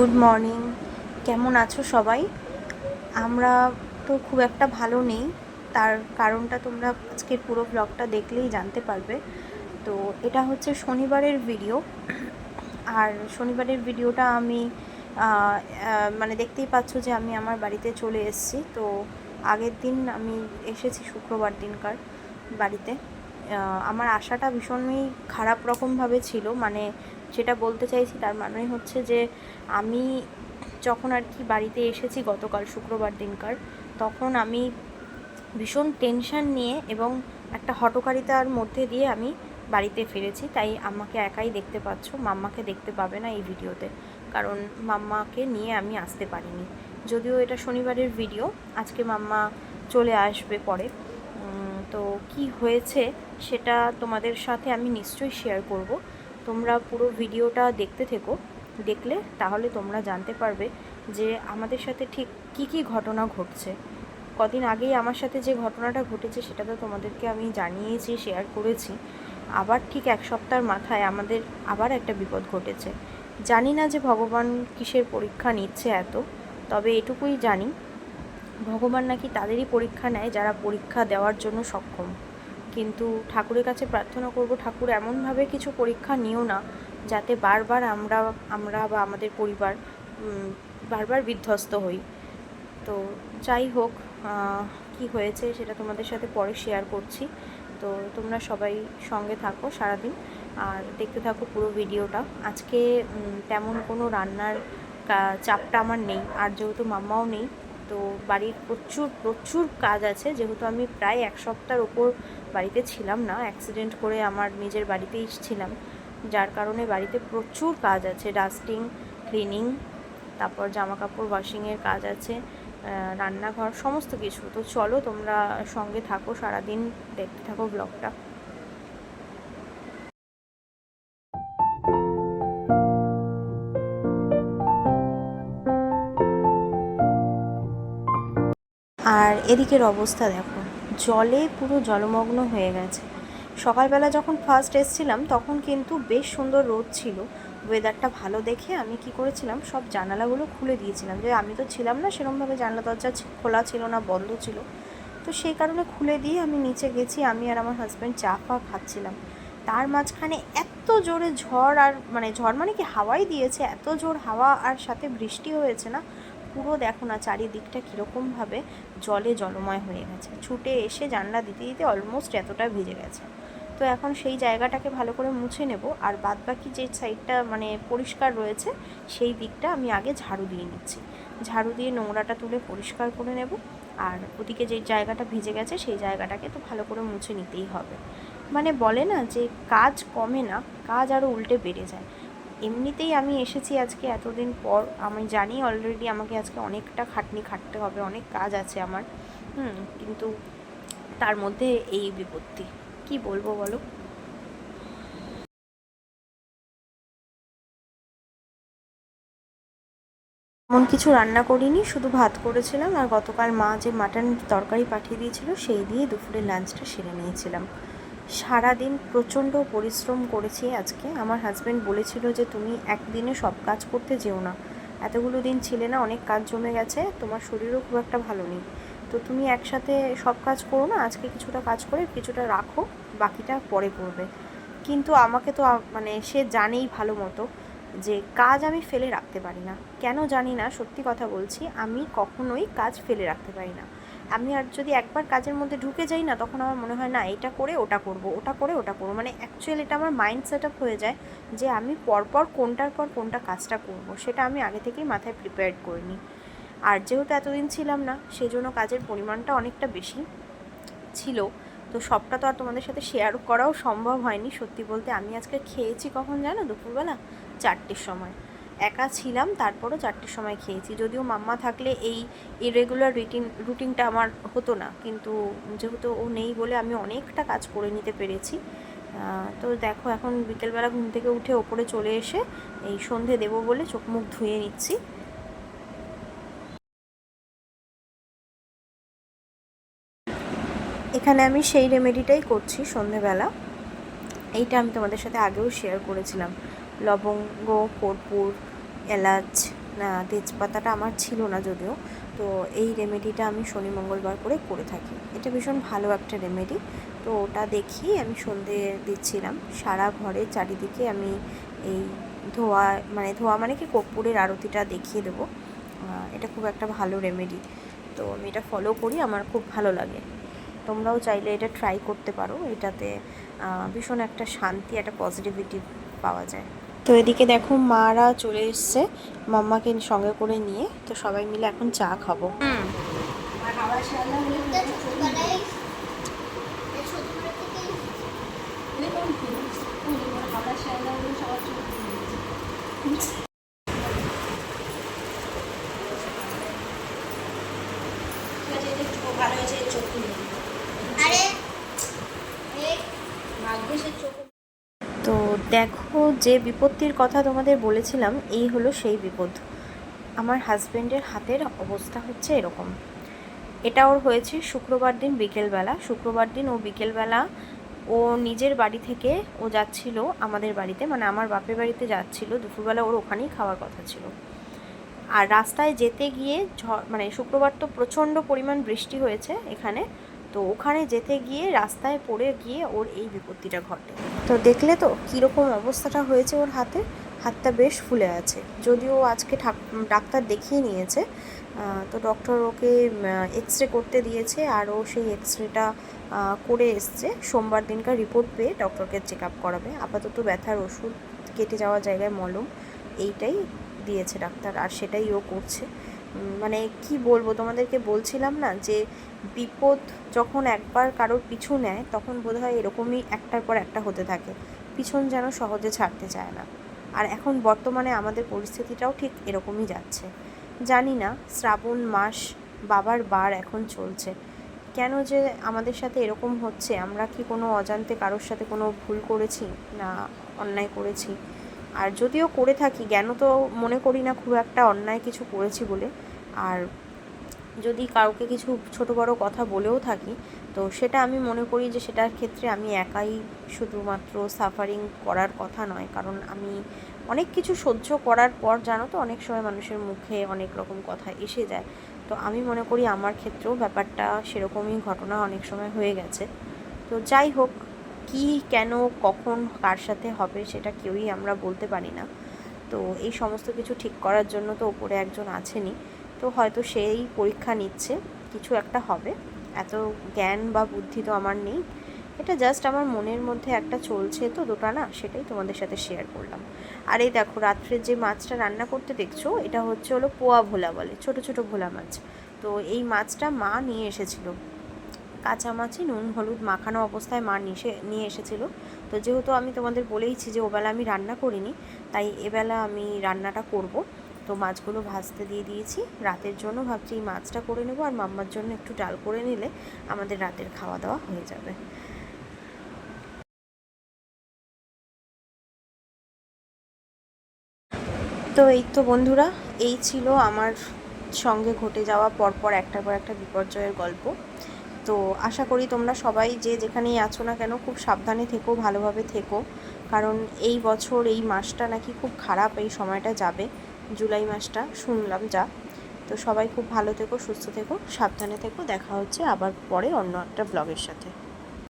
Good morning কেমন আছো সবাই? আমরা তো খুব একটা ভালো নেই। তার কারণটা তোমরা আজকের পুরো ব্লগটা দেখলেই জানতে পারবে। তো এটা হচ্ছে শনিবারের ভিডিও আর শনিবারের ভিডিওটা আমি মানে দেখতেই পাচ্ছ যে আমি আমার বাড়িতে চলে এসেছি। তো আগের দিন আমি এসেছি শুক্রবার দিনকার বাড়িতে। আমার আশাটা ভীষণই খারাপ রকমভাবে ছিল। মানে যেটা বলতে চাইছি তার মানে হচ্ছে যে আমি যখন আর কি বাড়িতে এসেছি গতকাল শুক্রবার দিনকার, তখন আমি ভীষণ টেনশন নিয়ে এবং একটা হটকারিতার মধ্যে দিয়ে আমি বাড়িতে ফিরেছি। তাই আমাকে একাই দেখতে পাচ্ছ, মাম্মাকে দেখতে পাবে না এই ভিডিওতে। কারণ মাম্মাকে নিয়ে আমি আসতে পারিনি। যদিও এটা শনিবারের ভিডিও আজকে মাম্মা চলে আসবে পরে। তো কি হয়েছে সেটা তোমাদের সাথে আমি নিশ্চয়ই শেয়ার করব। তোমরা পুরো ভিডিওটা দেখতে থেকো, দেখলে তাহলে তোমরা জানতে পারবে যে আমাদের সাথে ঠিক কি কি ঘটনা ঘটছে। কদিন আগেই আমার সাথে যে ঘটনাটা ঘটেছে সেটা তো তোমাদেরকে আমি জানিয়েছি শেয়ার করেছি। আবার ঠিক এক সপ্তাহের মাথায় আমাদের আবার একটা বিপদ ঘটেছে। জানি না যে ভগবান কিসের পরীক্ষা নিচ্ছে এত, তবে এটুকুই জানি, ভগবান নাকি তাদেরই পরীক্ষা নেয় যারা পরীক্ষা দেওয়ার জন্য সক্ষম। কিন্তু ঠাকুরের কাছে প্রার্থনা করব, ঠাকুর এমনভাবে কিছু পরীক্ষা নিও না যাতে বারবার আমরা আমরা বা আমাদের পরিবার বারবার বিধ্বস্ত হই। তো যাই হোক কি হয়েছে সেটা তোমাদের সাথে পরে শেয়ার করছি। তো তোমরা সবাই সঙ্গে থাকো সারাদিন আর দেখতে থাকো পুরো ভিডিওটা। আজকে তেমন কোনো রান্নার চাপটা আমার নেই। আর যেহেতু মাম্মাও নেই তো বাড়ির প্রচুর প্রচুর কাজ আছে। যেহেতু আমি প্রায় এক সপ্তাহের ওপর বাড়িতে ছিলাম না অ্যাক্সিডেন্ট করে আমার নিজের বাড়িতেই ছিলাম। যার কারণে বাড়িতে প্রচুর কাজ আছে। ডাস্টিং ক্লিনিং তারপর জামা কাপড় ওয়াশিংয়ের কাজ আছে রান্নাঘর, সমস্ত কিছু। তো চলো তোমরা সঙ্গে থাকো, সারাদিন দেখতে থাকো ব্লগটা আর এদিকের অবস্থা দেখো, জলে পুরো জলমগ্ন হয়ে গেছে। সকালবেলা যখন ফার্স্ট এসছিলাম, তখন কিন্তু বেশ সুন্দর রোদ ছিল। ওয়েদারটা ভালো দেখে আমি কি করেছিলাম, সব জানালাগুলো খুলে দিয়েছিলাম। যে আমি তো ছিলাম না সেরকমভাবে জানলা, দরজা খোলা ছিল না, বন্ধ ছিল। তো সেই কারণে খুলে দিয়ে আমি নিচে গেছি, আমি আর আমার হাজব্যান্ড চা ফা খাচ্ছিলাম। তার মাঝখানে এত জোরে ঝড় আর মানে ঝড় মানে কি হাওয়াই দিয়েছে, এত জোর হাওয়া আর সাথে বৃষ্টি হয়েছে না। পুরো দেখো না চারিদিকটা কীরকমভাবে জলে জলময় হয়ে গেছে। ছুটে এসে জানলা দিতে দিতে অলমোস্ট এতটা ভিজে গেছে। তো এখন সেই জায়গাটাকে ভালো করে মুছে নেব আর বাদবাকি যে সাইডটা মানে পরিষ্কার রয়েছে, সেই দিকটা আমি আগে ঝাড়ু দিয়ে নিচ্ছি। ঝাড়ু দিয়ে নোংরাটা তুলে পরিষ্কার করে নেব আর ওদিকে যে জায়গাটা ভিজে গেছে, সেই জায়গাটাকে তো ভালো করে মুছে নিতেই হবে। মানে বলে না যে কাজ কমে না, কাজ আরও উল্টে বেড়ে যায়। এমনিতেই আমি এসেছি আজকে এতদিন পর। আমি জানি অলরেডি আমাকে আজকে অনেকটা খাটনি খাটতে হবে, অনেক কাজ আছে আমার। হুম, কিন্তু তার মধ্যে এই বিপত্তি। কি বলব বলো? এমন কিছু রান্না করিনি, শুধু ভাত করেছিলাম আর গতকাল মা যে মাটন তরকারি পাঠিয়ে দিয়েছিল, সেই দিয়ে দুপুরের লাঞ্চটা সেরে নিয়েছিলাম। সারাদিন প্রচণ্ড পরিশ্রম করেছি আজকে। আমার হাজব্যান্ড বলেছিল যে, তুমি একদিনে সব কাজ করতে যেও না। এতগুলো দিন ছিলে না, অনেক কাজ জমে গেছে, তোমার শরীরও খুব একটা ভালো নেই। তো তুমি একসাথে সব কাজ করো না, আজকে কিছুটা কাজ করে কিছুটা রাখো, বাকিটা পরে করবে। কিন্তু আমাকে তো মানে সে জানেই ভালো মতো যে, কাজ আমি ফেলে রাখতে পারি না। কেন জানি না, সত্যি কথা বলছি, আমি কখনোই কাজ ফেলে রাখতে পারি না। আমি আর যদি একবার কাজের মধ্যে ঢুকে যাই না, তখন আমার মনে হয়, না, এটা করে ওটা করব, ওটা করে ওটা করব। মানে অ্যাকচুয়ালি এটা আমার মাইন্ড সেট আপ হয়ে যায় যে আমি পরপর কোনটার পর কোনটা কাজটা করব, সেটা আমি আগে থেকেই মাথায় প্রিপেয়ার করে নিই। আর যেহেতু এতদিন ছিলাম না, সেজন্য কাজের পরিমাণটা অনেকটা বেশি ছিল। তো সবটা তো আর তোমাদের সাথে শেয়ার করাও সম্ভব হয়নি। সত্যি বলতে আমি আজকে খেয়েছি কখন জানো? দুপুরবেলা চারটের সময়। একা ছিলাম, তারপরও চারটের সময় খেয়েছি। যদিও মাম্মা থাকলে এই ইরেগুলার রুটিন রুটিনটা আমার হতো না। কিন্তু যেহেতু ও নেই বলে আমি অনেকটা কাজ করে নিতে পেরেছি। তো দেখো, এখন বিকেলবেলা ঘুম থেকে উঠে ওপরে চলে এসে এই সন্ধে দেবো বলে চোখ মুখ ধুয়ে নিচ্ছি। এখানে আমি সেই রেমেডিটাই করছি সন্ধেবেলা। এইটা আমি তোমাদের সাথে আগেও শেয়ার করেছিলাম। লবঙ্গ, কর্পূর এলাচ তেজপাতাটা আমার ছিল না যদিও, তো এই রেমেডিটা আমি শনি মঙ্গলবার করে করে থাকি। এটা ভীষণ ভালো একটা রেমেডি তো ওটা দেখিয়ে আমি সন্ধে দিচ্ছিলাম। সারা ঘরে চারিদিকে আমি এই ধোয়া মানে ধোয়া মানে কি কর্পূরের আরতিটা দেখিয়ে দেবো। এটা খুব একটা ভালো রেমেডি তো আমি এটা ফলো করি, আমার খুব ভালো লাগে। তোমরাও চাইলে এটা ট্রাই করতে পারো, এটাতে ভীষণ একটা শান্তি, একটা পজিটিভিটি পাওয়া যায়। তো এদিকে দেখো মারা চলে এসছে মাম্মাকে সঙ্গে করে নিয়ে। তো সবাই মিলে এখন চা খাব। হুম ছোটবেলায় এই ছোটবেলা থেকেই আরে এই তো দেখো যে বিপত্তির কথা তোমাদের বলেছিলাম, এই হলো সেই বিপদ। আমার হাজব্যান্ডের হাতের অবস্থা হচ্ছে এরকম। এটা ওর হয়েছে শুক্রবার দিন বিকেলবেলা। শুক্রবার দিন ও বিকেলবেলা ও নিজের বাড়ি থেকে ও যাচ্ছিল আমাদের বাড়িতে মানে আমার বাপের বাড়িতে যাচ্ছিল। দুপুরবেলা ওর ওখানেই খাওয়ার কথা ছিল। আর রাস্তায় যেতে গিয়ে ঝড় মানে শুক্রবার তো প্রচণ্ড পরিমাণ বৃষ্টি হয়েছে এখানে। তো ওখানে যেতে গিয়ে রাস্তায় পড়ে গিয়ে ওর এই বিপত্তিটা ঘটে। তো দেখলে তো কীরকম অবস্থাটা হয়েছে ওর হাতে? হাতটা বেশ ফুলে আছে। যদিও আজকে ডাক্তার দেখিয়ে নিয়েছে। তো ডক্টর ওকে এক্স রে করতে দিয়েছে আর ও সেই এক্স রেটা করে এসছে। সোমবার দিনকার রিপোর্ট পেয়ে ডক্টরকে চেক আপ করাবে। আপাতত ব্যথার ওষুধ কেটে যাওয়ার জায়গায় মলম, এইটাই দিয়েছে ডাক্তার। আর সেটাই ও করছে। মানে কি বলব, তোমাদেরকে বলছিলাম না যে বিপদ যখন একবার কারোর পিছু নেয়, তখন বোধহয় এরকমই একটার পর একটা হতে থাকে। পিছন যেন সহজে ছাড়তে চায় না। আর এখন বর্তমানে আমাদের পরিস্থিতিটাও ঠিক এরকমই যাচ্ছে। জানি না, শ্রাবণ মাস বাবার বার এখন চলছে। কেন যে আমাদের সাথে এরকম হচ্ছে, আমরা কি কোনো অজান্তে কারোর সাথে কোনো ভুল করেছি না অন্যায় করেছি? আর যদিও করে থাকি, জ্ঞান তো মনে করি না, খুব একটা অন্যায় কিছু করেছি বলে। আর যদি কাউকে কিছু ছোট বড় কথা বলেও থাকি, তো সেটা আমি মনে করি যে সেটার ক্ষেত্রে আমি একাই শুধুমাত্র সাফারিং করার কথা নয়। কারণ আমি অনেক কিছু সহ্য করার পর, জানো তো, অনেক সময় মানুষের মুখে অনেক রকম কথা এসে যায়। তো আমি মনে করি আমার ক্ষেত্রেও ব্যাপারটা সেরকমই ঘটনা অনেক সময় হয়ে গেছে। তো যাই হোক কি কেন, কখন, কার সাথে হবে সেটা কেউই আমরা বলতে পারি না। তো এই সমস্ত কিছু ঠিক করার জন্য তো ওপরে একজন আছেনই। তো হয়তো সেই পরীক্ষা নিচ্ছে, কিছু একটা হবে। এত জ্ঞান বা বুদ্ধি তো আমার নেই। এটা জাস্ট আমার মনের মধ্যে একটা চলছে তো দুটা না, সেটাই তোমাদের সাথে শেয়ার করলাম। আর এই দেখো রাত্রে যে মাছটা রান্না করতে দেখছ, এটা হচ্ছে হলো পোয়া ভোলা বলে, ছোট ছোট ভোলা মাছ। তো এই মাছটা মা নিয়ে এসেছিল। কাঁচা মাছে নুন, হলুদ মাখানো অবস্থায় মা নিয়ে নিয়ে এসেছিল। তো যেহেতু আমি তোমাদের বলেইছি যে ওবেলা আমি রান্না করিনি, তাই এবেলা আমি রান্নাটা করব। তো মাছগুলো ভাজতে দিয়ে দিয়েছি। রাতের জন্য ভাবছি এই মাছটা করে নেব আর মাম্মার জন্য একটু ডাল করে নিলে আমাদের রাতের খাওয়া দাওয়া হয়ে যাবে। তো এই তো বন্ধুরা, এই ছিল আমার সঙ্গে ঘটে যাওয়া পরপর একটার পর একটা বিপর্যয়ের গল্প। তো আশা করি তোমরা সবাই যে যেখানেই আছো না কেন খুব সাবধানে থেকো, ভালোভাবে থেকো। কারণ এই বছর, এই মাসটা নাকি খুব খারাপ, এই সময়টা যাবে। জুলাই মাসটা, শুনলাম যা। তো সবাই খুব ভালো থেকো, সুস্থ থেকো, সাবধানে থেকো। দেখা হচ্ছে আবার পরে অন্য একটা ব্লগের সাথে।